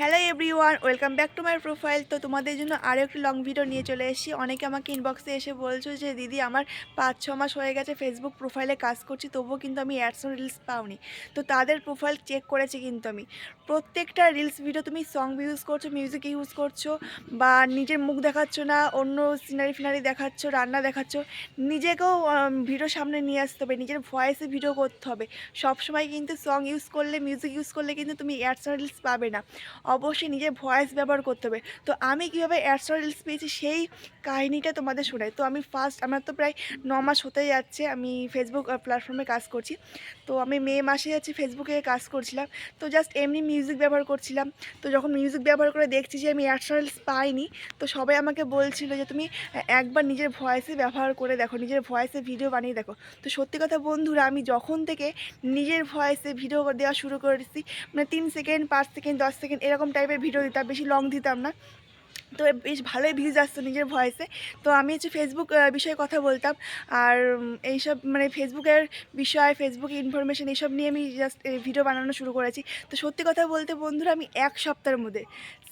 Hello everyone welcome back to my profile তো তোমাদের জন্য আরও একটি লং ভিডিও নিয়ে চলে এসেছি। অনেকে আমাকে ইনবক্সে এসে বলছো যে, দিদি, আমার পাঁচ, ছ মাস হয়ে গেছে ফেসবুক প্রোফাইলে কাজ করছি, তবুও কিন্তু আমি অ্যাডস রিলস পাওনি। তো তাদের প্রোফাইল চেক করেছি কিন্তু আমি। প্রত্যেকটা রিলস ভিডিও তুমি সং ইউজ করছ মিউজিক ইউজ করছ, বা নিজের মুখ দেখাচ্ছ না, অন্য সিনারি ফিনারি দেখাচ্ছ, রান্না দেখাচ্ছ, নিজেকেও ভিডিও সামনে নিয়ে আসতে হবে, নিজের ভয়েসে ভিডিও করতে হবে। সবসময় কিন্তু সং ইউজ করলে মিউজিক ইউজ করলে কিন্তু তুমি অ্যাডস রিলস পাবে না। অবশ্যই নিজের ভয়েস ব্যবহার করতে হবে। তো আমি কীভাবে অ্যাডস রিলস পেয়েছি সেই কাহিনিটা তোমাদের শোনাই। তো আমি ফার্স্ট আমার তো প্রায় ন মাস হতে যাচ্ছে, আমি ফেসবুক প্ল্যাটফর্মে কাজ করছি। তো আমি মে মাসে যাচ্ছি ফেসবুকে কাজ করছিলাম। তো জাস্ট এমনি মিউজিক ব্যবহার করছিলাম। তো যখন মিউজিক ব্যবহার করে দেখছি যে আমি অ্যাডস রিলস পাইনি, তো সবাই আমাকে বলছিল যে তুমি একবার নিজের ভয়েসে ব্যবহার করে দেখো, নিজের ভয়েসে ভিডিও বানিয়ে দেখো। তো সত্যি কথা বন্ধুরা, আমি যখন থেকে নিজের ভয়েসে ভিডিও দেওয়া শুরু করেছি মানে তিন সেকেন্ড পাঁচ সেকেন্ড দশ সেকেন্ড এরকম টাইপের ভিডিও দিতাম বেশি লং দিতাম না। তো বেশ ভালোই ভিউজ আসতো নিজের ভয়েসে তো আমি হচ্ছে ফেসবুক বিষয়ে কথা বলতাম। আর এইসব মানে ফেসবুকের বিষয় ফেসবুক ইনফরমেশন এইসব নিয়ে আমি জাস্ট ভিডিও বানানো শুরু করেছি। তো সত্যি কথা বলতে বন্ধুরা, আমি এক সপ্তাহের মধ্যে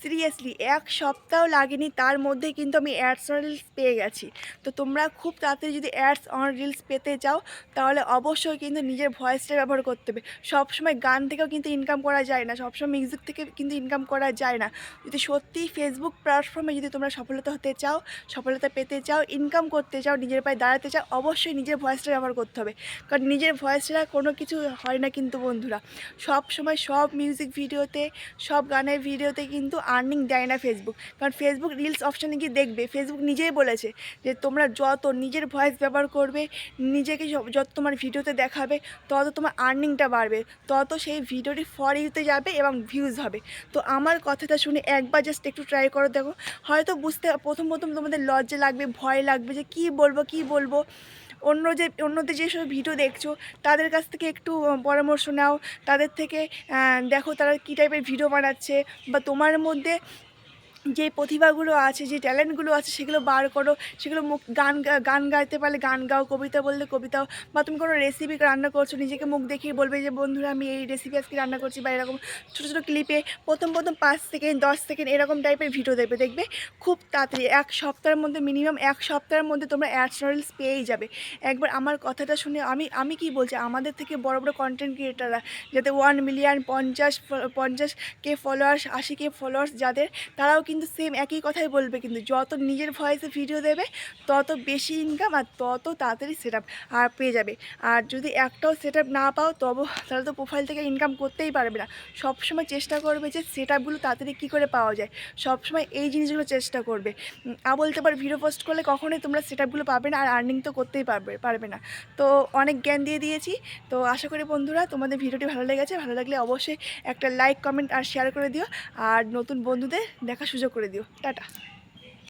সিরিয়াসলি এক সপ্তাহ লাগেনি, তার মধ্যে কিন্তু আমি অ্যাডস অন রিলস পেয়ে গেছি। তো তোমরা খুব তাড়াতাড়ি যদি অ্যাডস অন রিলস পেতে চাও, তাহলে অবশ্যই কিন্তু নিজের ভয়েসটা ব্যবহার করতে হবে। সবসময় গান থেকেও কিন্তু ইনকাম করা যায় না, সবসময় মিউজিক থেকে কিন্তু ইনকাম করা যায় না। যদি সত্যিই ফেসবুক প্ল্যাটফর্মে যদি তোমরা সফলতা হতে চাও, সফলতা পেতে চাও ইনকাম করতে চাও, নিজের পায়ে দাঁড়াতে চাও, অবশ্যই নিজের ভয়েসটা ব্যবহার করতে হবে। কারণ নিজের ভয়েস ছাড়া কোনো কিছু হয় না কিন্তু বন্ধুরা। সব সময় সব মিউজিক ভিডিওতে সব গানের ভিডিওতে কিন্তু আর্নিং দেয় না ফেসবুক কারণ ফেসবুক রিলস অপশানে গিয়ে দেখবে ফেসবুক নিজেই বলেছে যে তোমরা যত নিজের ভয়েস ব্যবহার করবে, নিজেকে যত তোমার ভিডিওতে দেখাবে, তত তোমার আর্নিংটা বাড়বে, তত সেই ভিডিওটি ফর ইউতে যাবে এবং ভিউজ হবে। তো আমার কথাটা শুনে একবার জাস্ট একটু ট্রাই করো দেখো। হয়তো বুঝতে, প্রথম প্রথম তোমাদের লজ্জা লাগবে, ভয় লাগবে যে কি বলব কি বলব। অন্য যে, অন্যদের যেসব ভিডিও দেখছ, তাদের কাছ থেকে একটু পরামর্শ নাও। তাদের থেকে দেখো তারা কী টাইপের ভিডিও বানাচ্ছে, বা তোমার মধ্যে যে প্রতিভাগুলো আছে, যে ট্যালেন্টগুলো আছে, সেগুলো বার করো। সেগুলো মুখ, গান গান গাইতে পারলে গান গাও, কবিতা বললে কবিতাও বা তুমি কোনো রেসিপি রান্না করছ, নিজেকে মুখ দেখিয়ে বলবে যে, বন্ধুরা, আমি এই রেসিপি আজকে রান্না করছি, বা এরকম ছোটো ছোটো ক্লিপে প্রথম প্রথম পাঁচ সেকেন্ড দশ সেকেন্ড এরকম টাইপের ভিডিও দেবে দেখবে। খুব তাড়াতাড়ি এক সপ্তাহের মধ্যে মিনিমাম এক সপ্তাহের মধ্যে তোমরা অ্যাডস পেয়েই যাবে। একবার আমার কথাটা শুনে আমি আমি কি বলছি? আমাদের থেকে বড় বড় কন্টেন্ট ক্রিয়েটাররা যাতে ওয়ান মিলিয়ন পঞ্চাশ পঞ্চাশ কে ফলোয়ার্স আশি কে ফলোয়ার্স যাদের, তারাও কিন্তু সেম একই কথাই বলবে কিন্তু যত নিজের ভয়েসে ভিডিও দেবে, তত বেশি ইনকাম আর তত তাড়াতাড়ি সেট আর পেয়ে যাবে। আর যদি একটাও সেট না পাও, তবে তাহলে তো প্রোফাইল থেকে ইনকাম করতেই পারবে না। সবসময় চেষ্টা করবে যে সেট তাড়াতাড়ি কী করে পাওয়া যায়। সবসময় এই জিনিসগুলো চেষ্টা করবে। আর বলতে পার ভিডিও পোস্ট করলে কখনোই তোমরা সেট পাবে না আর আর্নিং তো করতেই পারবে পারবে না। তো অনেক জ্ঞান দিয়ে দিয়েছি। তো আশা করি বন্ধুরা, তোমাদের ভিডিওটি ভালো লেগেছে। ভালো লাগলে অবশ্যই একটা লাইক কমেন্ট আর শেয়ার করে দিও। আর নতুন বন্ধুদের দেখার সুযোগ করে দিও। টাটা।